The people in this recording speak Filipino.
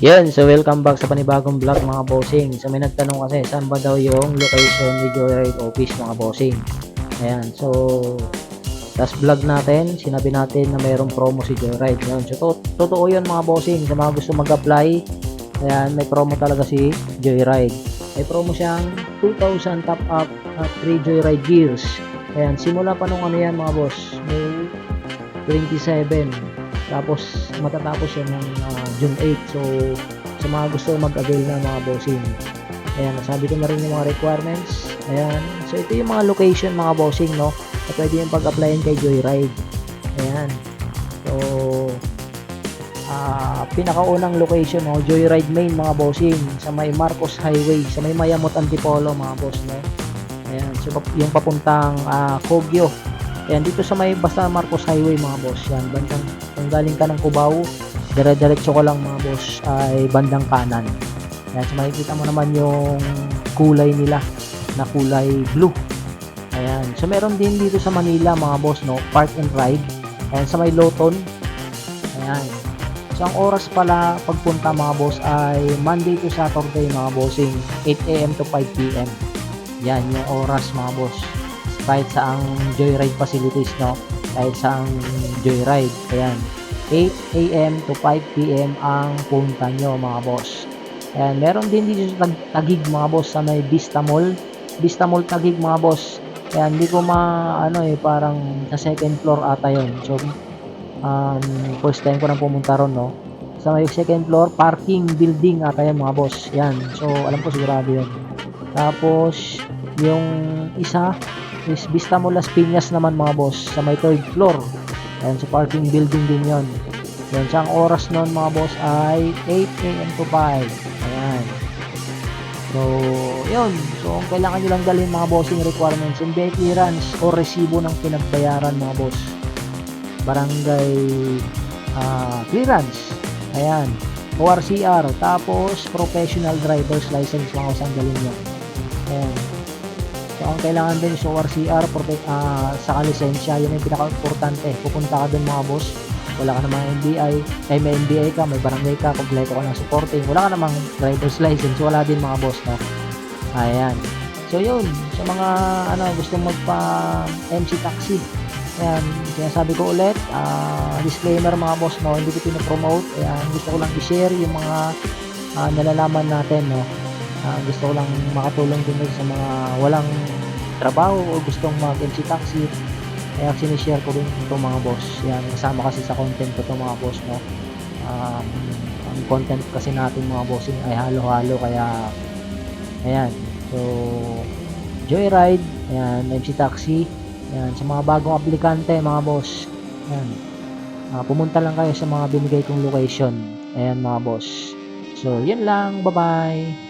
Yan, so welcome back sa panibagong vlog mga bossing. So may nagtanong kasi saan ba daw yung location ni Joyride Office mga bossing. Ayan, so last vlog natin, sinabi natin na mayroong promo si Joyride. Yun, so to- totoo yun mga bossing. Sa mga gusto mag-apply, ayan, may promo talaga si Joyride. May promo siyang 2,000 top up at 3 Joyride gears. Ayan, simula pa nung ano yan mga boss, May 27. Tapos matatapos siya ng ah, June 8. So sa mga gusto mag-avail na mga bossing. Ayan, nasabi ko na rin yung mga requirements. Ayan. So ito yung mga location mga bossing, no? Na pwede yung pag-applyin kay Joyride. Ayan. So ah pinakaunang location, no? Joyride Main mga bossing sa may Marcos Highway, sa may Mayamot Antipolo mga boss, no? Ayan. So yung papuntang ah, Kogyo. Ayan, dito sa may basta Marcos Highway mga boss. Yan, bandang kung galing ka ng Cubao, dire-diretso ko lang mga boss ay bandang kanan. Ayan, so makikita mo naman yung kulay nila na kulay blue. Ayan, so meron din dito sa Manila mga boss, no, park and ride. Ayan, sa may Loton. Ayan. So ang oras pala pagpunta mga boss ay Monday to Saturday mga bossing, 8 a.m. to 5 p.m. Yan yung oras mga boss kahit sa ang joyride facilities no kahit sa ang joyride. Ayan. 8 a.m. to 5 p.m. ang punta nyo mga boss. Ayan meron din dito sa Tag- Tagig mga boss sa may Vista Mall. Vista Mall Tagig mga boss. Ayan hindi ko ma ano eh parang sa second floor ata yun. So um, first time ko nang pumunta ron no? Sa may second floor parking building ata yan mga boss. Yan so alam ko sigurado yun. Tapos yung isa is Vista Mall Las Piñas naman mga boss sa may third floor. Ayan sa parking building din yon yan sa oras noon mga boss ay 8 a.m. to 5 ayan. So yun. So ang kailangan nyo lang dalhin mga bossing requirements NBI clearance o resibo ng pinagbayaran mga boss. Barangay ah, clearance. Ayan. ORCR tapos professional driver's license mga boss ang dalhin nyo ayan So, ang kailangan din is ORCR prote- ah, sa lisensya, yun yung pinaka-importante. Pupunta ka dun mga boss, wala ka namang NBI, ay may NBI ka, may barangay ka, kompleto ka ng supporting, wala ka namang driver's license, wala din mga boss, no? Ayan. So, yun, sa mga, ano, gusto magpa MC taxi, ayan, sinasabi ko ulit, ah, disclaimer mga boss, no, hindi ko pinopromote, ayan, gusto ko lang i-share yung mga ah, nalalaman natin, no, Ah, gusto ko lang makatulong din sa mga walang trabaho o gustong mag-MC taxi. Kaya sinishare ko din ito mga boss. Yan kasama kasi sa content ko to mga boss no? Um, ang content kasi natin mga bossing ay halo-halo kaya ayan. So joyride ayan MC taxi ayan sa mga bagong aplikante mga boss ayan. Ah, pumunta lang kayo sa mga binigay kong location. Ayan mga boss. So yan lang. Bye bye